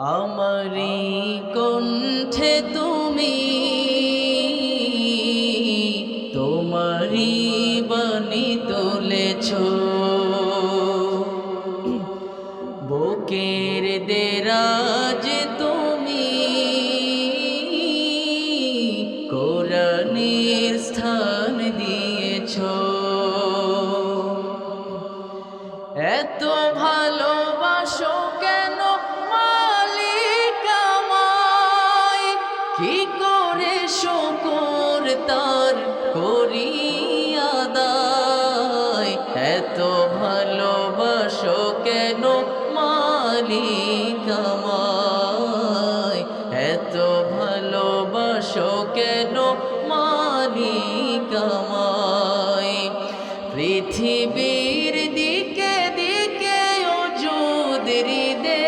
আমারি কণ্ঠে তুমি তোমারি বাণী তুলেছ। বুকের দেরাজ তুমি কোরআনের স্থান দিয়েছ। এত ভালোবাসো ভালোবাসো কেন মালিক আমায়? পৃথিবীর দিকে দিকে ওজুদরি দে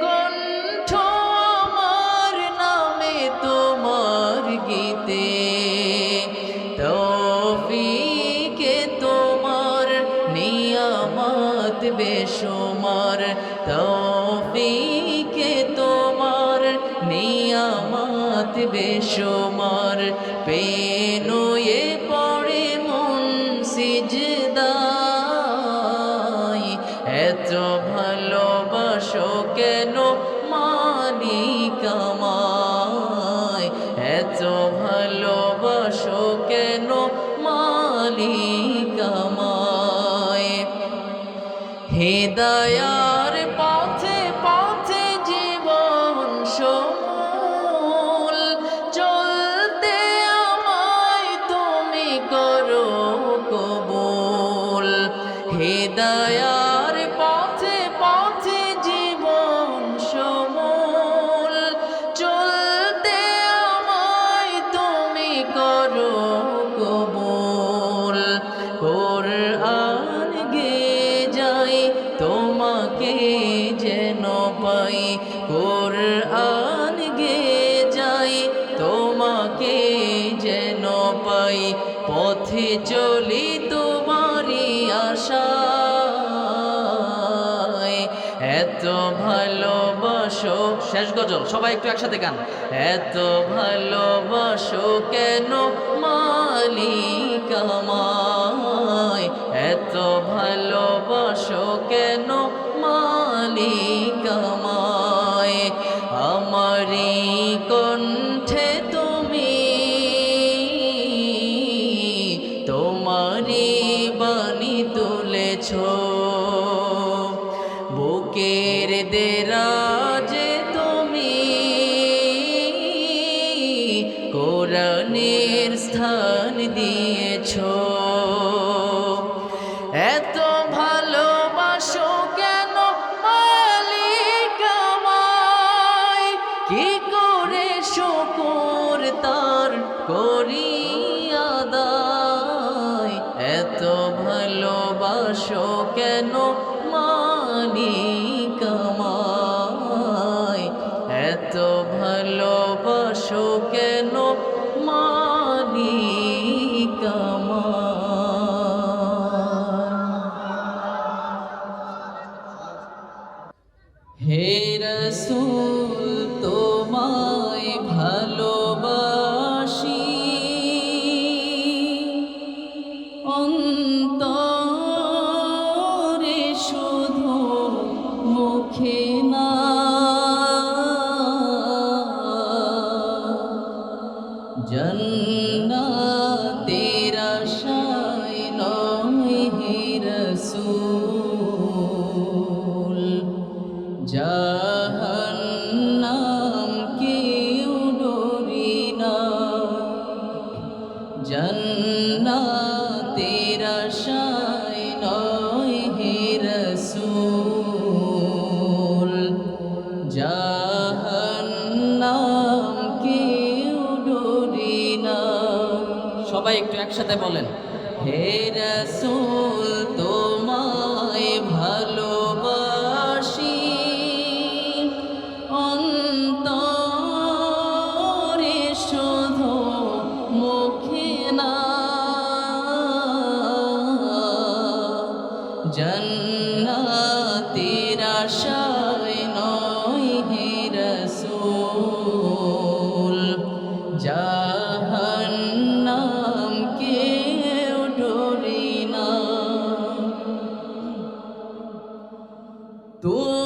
কণ্ঠ আমার নামে তোমার গীতে। তৌফিকে তোমার নিয়ামত বেশুমার। তৌফিকে নিয়ামত বেশুমার পেনুয়ে পড়ে মন সিজদায় এত ভালোবাসো কেন মালিক আমায়? এত ভালোবাসো কেন মালিক আমায়? হেদায়ার চলি তোমারি আশা এত ভালোবাসো, শেষ গজল, সবাই একটু একসাথে গান। এত ভালোবাসো কেন মালিক এত ভালোবাসো কেন মালিক আমায় আমারি ভালোবাসো কেন মালিক আমায়? কি করে শকর তার করি এত ভালোবাসো কেন আশায় নয় কেউ না। সবাই একটু একসাথে বলেন হে রসুল তোমায় Oh.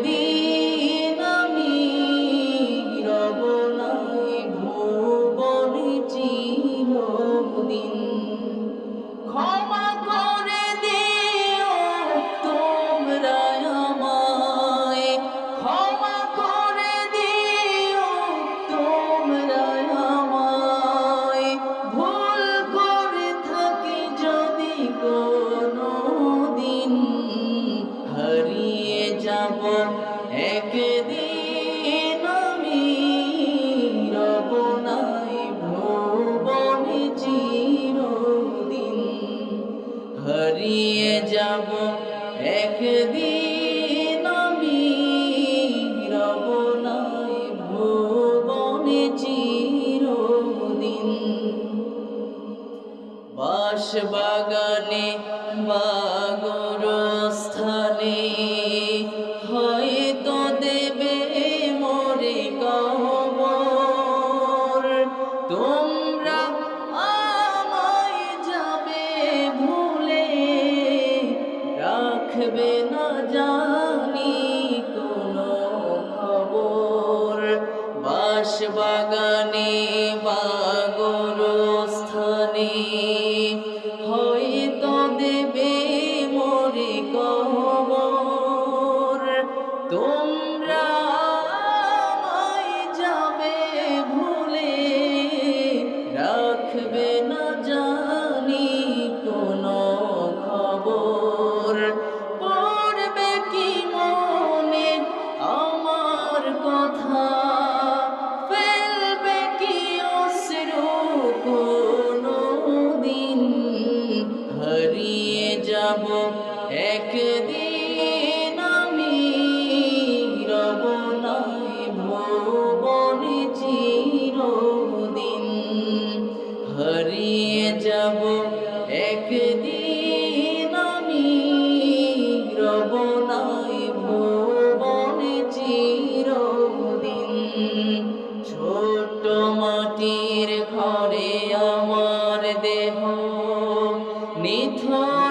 be হবে চিরদিন বাস বাগানে বাগর স্থানে হয়তো দেবে মরে কবর। তোমরা আমায় যাবে ভুলে রাখবে না যা নিথা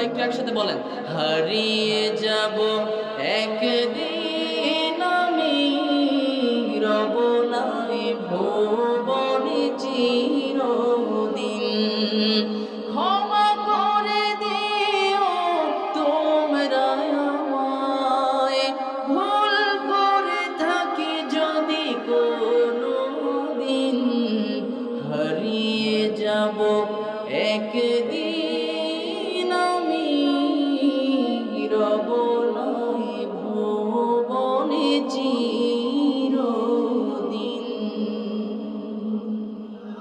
সবাই একটু একসাথে বলেন হারিয়ে যাব একদিন।